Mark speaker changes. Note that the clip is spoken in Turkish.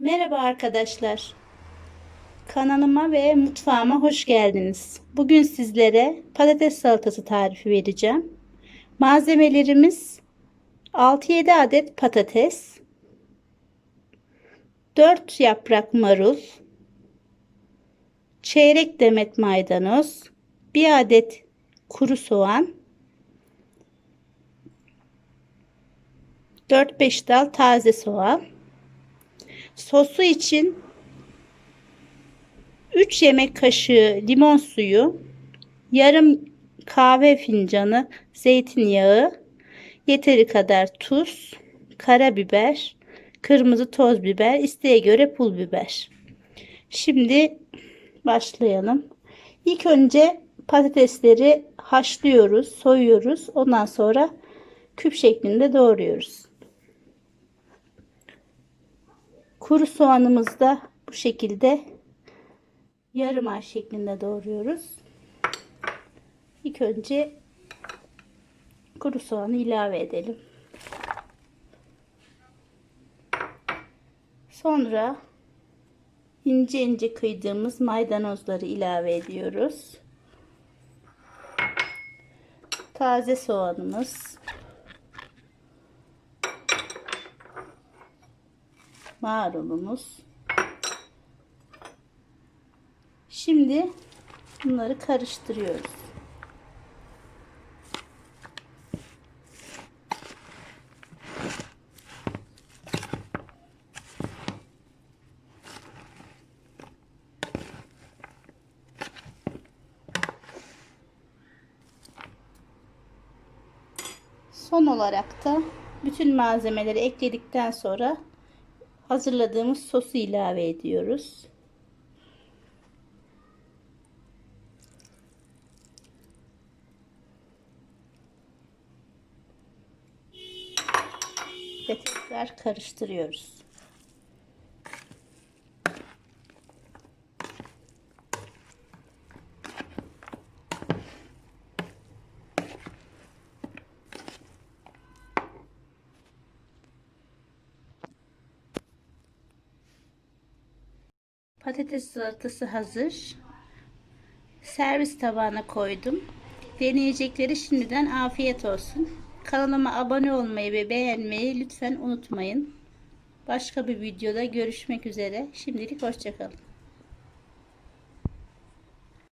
Speaker 1: Merhaba arkadaşlar. Kanalıma ve mutfağıma hoş geldiniz. Bugün sizlere patates salatası tarifi vereceğim. Malzemelerimiz 6-7 adet patates, 4 yaprak marul, çeyrek demet maydanoz, 1 adet kuru soğan, 4-5 dal taze soğan, Sosu için 3 yemek kaşığı limon suyu, yarım kahve fincanı zeytinyağı, yeteri kadar tuz, karabiber, kırmızı toz biber, isteğe göre pul biber. Şimdi başlayalım. İlk önce patatesleri haşlıyoruz, soyuyoruz. Ondan sonra küp şeklinde doğruyoruz. Kuru soğanımızı da bu şekilde yarım ay şeklinde doğruyoruz. İlk önce kuru soğanı ilave edelim. Sonra ince ince kıydığımız maydanozları ilave ediyoruz. Taze soğanımız marulumuz. Şimdi bunları karıştırıyoruz. Son olarak da bütün malzemeleri ekledikten sonra hazırladığımız sosu ilave ediyoruz. Ve tekrar karıştırıyoruz. Patates salatası hazır. Servis tabağına koydum. Deneyecekleri şimdiden afiyet olsun. Kanalıma abone olmayı ve beğenmeyi lütfen unutmayın. Başka bir videoda görüşmek üzere. Şimdilik hoşçakalın.